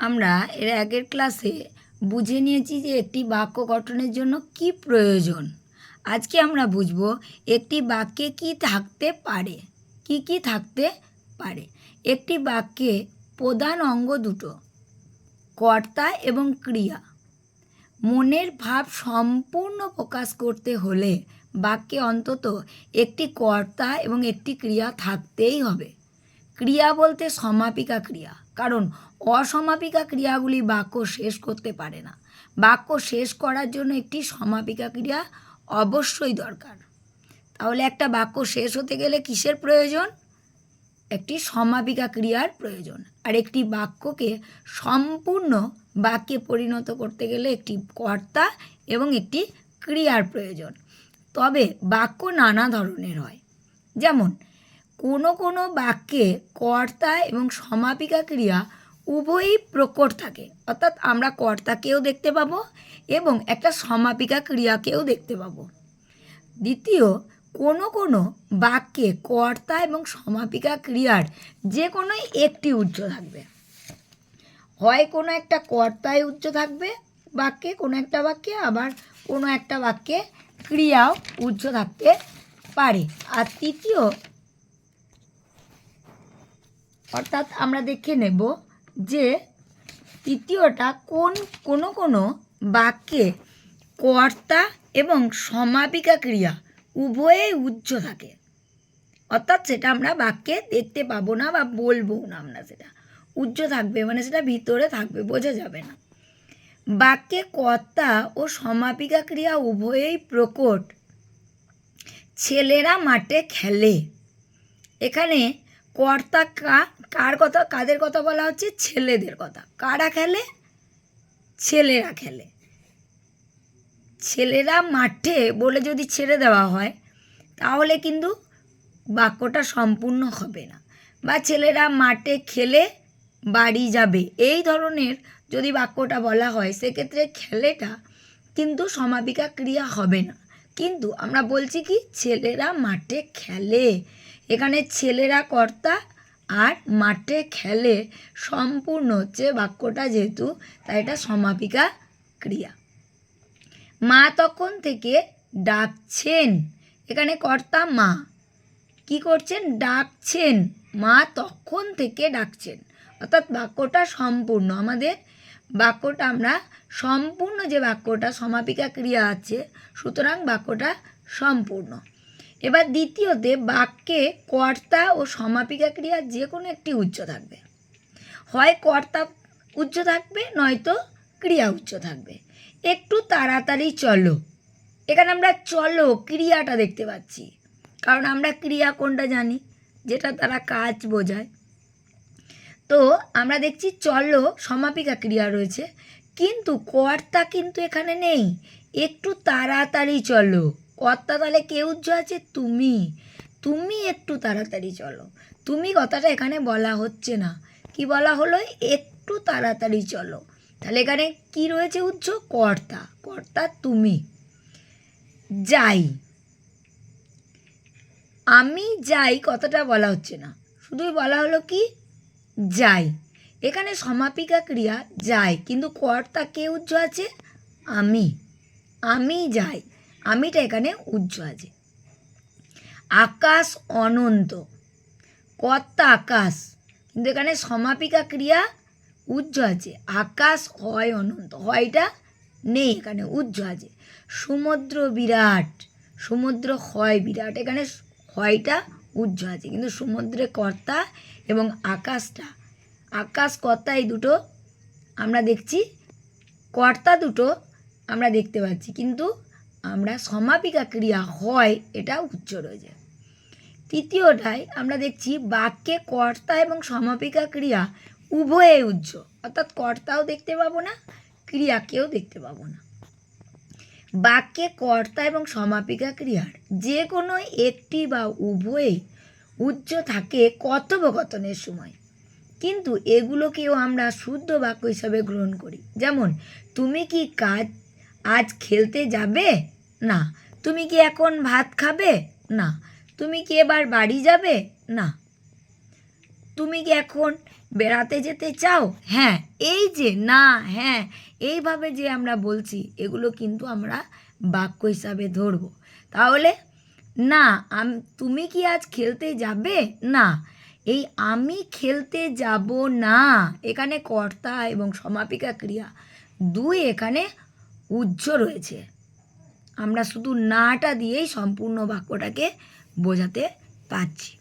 আমরা এর আগের ক্লাসে বুঝে নিয়েছি যে একটি বাক্য গঠনের জন্য কি প্রয়োজন। আজকে আমরা বুঝব একটি বাক্যে কি থাকতে পারে, কি কি থাকতে পারে। একটি বাক্যে প্রধান অঙ্গ দুটো, কর্তা এবং ক্রিয়া। মনের ভাব সম্পূর্ণ প্রকাশ করতে হলে বাক্যে অন্তত একটি কর্তা এবং একটি ক্রিয়া থাকতেই হবে। ক্রিয়া বলতে সমাপিকা ক্রিয়া। কারণ অসমাপিকা ক্রিয়াগুলি বাক্য শেষ করতে পারে না। বাক্য শেষ করার জন্য একটি সমাপিকা ক্রিয়া অবশ্যই দরকার। তাহলে একটা বাক্য শেষ হতে গেলে কিসের প্রয়োজন? একটি সমাপিকা ক্রিয়ার প্রয়োজন। আর একটি বাক্যকে সম্পূর্ণ বাক্যে পরিণত করতে গেলে একটি কর্তা এবং একটি ক্রিয়ার প্রয়োজন। তবে বাক্য নানা ধরনের হয়। যেমন কোনো কোনো বাক্যে কর্তা এবং সমাপিকা ক্রিয়া উভয়ই প্রকট থাকে। অর্থাৎ আমরা কর্তাকেও দেখতে পাবো এবং একটা সমাপিকা ক্রিয়াকেও দেখতে পাবো। দ্বিতীয়, কোনো কোনো বাক্যে কর্তা এবং সমাপিকা ক্রিয়ার যে কোনো একটি উচ্চ থাকবে। হয় কোনো একটা কর্তায় উচ্চ থাকবে বাক্যে, কোনো একটা বাক্যে, আবার কোনো একটা বাক্যে ক্রিয়াও উচ্চ থাকতে পারে। আর তৃতীয় অর্থাৎ আমরা দেখে নেব যে তৃতীয়টা কোন কোনো কোনো বাক্যে কর্তা এবং সমাপিকা ক্রিয়া উভয়েই উচ্চ থাকে। অর্থাৎ সেটা আমরা বাক্যে দেখতে পাবো না বা বলব না আমরা সেটা। উচ্চ থাকবে মানে সেটা ভিতরে থাকবে, বোঝা যাবে না। বাক্যে কর্তা ও সমাপিকা ক্রিয়া উভয়েই প্রকট। ছেলেরা মাঠে খেলে। এখানে কর্তা কা কার কথা, কাদের কথা বলা হচ্ছে? ছেলেদের কথা। কারা খেলে? ছেলেরা খেলে। ছেলেরা মাঠে বলে যদি ছেড়ে দেওয়া হয়, তাহলে কিন্তু বাক্যটা সম্পূর্ণ হবে না। বা ছেলেরা মাঠে খেলে বাড়ি যাবে। এই ধরনের যদি বাক্যটা বলা হয়, সেক্ষেত্রে খেলেটা কিন্তু সমাপিকা ক্রিয়া হবে না। কিন্তু আমরা বলছি কি, ছেলেরা মাঠে খেলে। এখানে ছেলেরা কর্তা আর মাঠে খেলে সম্পূর্ণ হচ্ছে বাক্যটা যেহেতু, তাই এটা সমাপিকা ক্রিয়া। মা তখন থেকে ডাকছেন, এখানে কর্তা মা। কি করছেন? ডাকছেন। মা তখন থেকে ডাকছেন। অর্থাৎ বাক্যটা সম্পূর্ণ। আমাদের বাক্যটা আমরা সম্পূর্ণ যে বাক্যটা সমাপিকা ক্রিয়া আছে, সুতরাং বাক্যটা সম্পূর্ণ। এবার দ্বিতীয়তে বাক্যে কর্তা ও সমাপিকা ক্রিয়া যে কোনো একটি উচ্চ থাকবে। হয় কর্তা উচ্চ থাকবে, নয়তো ক্রিয়া উচ্চ থাকবে। একটু তাড়াতাড়ি চলো। এখানে আমরা চলো, ক্রিয়াটা দেখতে পাচ্ছি। কারণ আমরা ক্রিয়া কোনটা জানি, যেটা তারা কাজ বোঝায়। তো আমরা দেখছি চলো, সমাপিকা ক্রিয়া রয়েছে। কিন্তু কর্তা কিন্তু এখানে নেই। একটু তাড়াতাড়ি চলো। কর্তা তাহলে কে উজ্জ আছে তুমি। তুমি একটু তাড়াতাড়ি চলো। তুমি কথাটা এখানে বলা হচ্ছে না। কি বলা হলো? একটু তাড়াতাড়ি চলো। তাহলে এখানে কি রয়েছে উজ্জ কর্তা। কর্তা তুমি। যাই। আমি যাই কথাটা বলা হচ্ছে না। শুধুই বলা হলো কি? যাই। এখানে সমাপিকা ক্রিয়া, যাই। কিন্তু কর্তা কে উজ্জ আছে? আমি। আমি যাই। আমিটা এখানে উজ্জ আছে। আকাশ অনন্ত, কর্তা আকাশ, কিন্তু এখানে সমাপিকা ক্রিয়া উজ্জ আছে। আকাশ হয় অনন্ত, হয়টা নেই, এখানে উজ্জ আছে। সমুদ্র বিরাট, সমুদ্র হয় বিরাট, এখানে হয়টা উজ্জ আছে, কিন্তু সমুদ্রে কর্তা এবং আকাশটা, আকাশ, কর্তা এই দুটো আমরা দেখছি, কর্তা দুটো আমরা দেখতে পাচ্ছি, কিন্তু আমরা সমাপিকা ক্রিয়া হয়, এটা উচ্চ রয়েছে। তৃতীয়টায় আমরা দেখছি বাক্যে কর্তা এবং সমাপিকা ক্রিয়া উভয়ে উজ্জ অর্থাৎ কর্তাও দেখতে পাবো না, ক্রিয়াকেও দেখতে পাবো না। বাক্যে কর্তা এবং সমাপিকা ক্রিয়ার যে কোনো একটি বা উভয়ই উচ্চ থাকে কথোপকথনের সময়। কিন্তু এগুলোকেও আমরা শুদ্ধ বাক্য হিসাবে গ্রহণ করি। যেমন, তুমি কি কাজ আজ খেলতে যাবে? না। তুমি কি এখন ভাত খাবে? না। তুমি কি এবার বাড়ি যাবে? না। তুমি কি এখন বেড়াতে যেতে চাও? হ্যাঁ এই যে, না হ্যাঁ এইভাবে যে আমরা বলছি, এগুলো কিন্তু আমরা বাক্য হিসাবে ধরবো। তাহলে, না, আম, তুমি কি আজ খেলতে যাবে? না। এই আমি খেলতে যাব না। এখানে কর্তা এবং সমাপিকা ক্রিয়া দুই এখানে উজ্জ্ব রয়েছে। আমরা শুধু নাটা দিয়েই সম্পূর্ণ বাক্যটাকে বোঝাতে পারছি।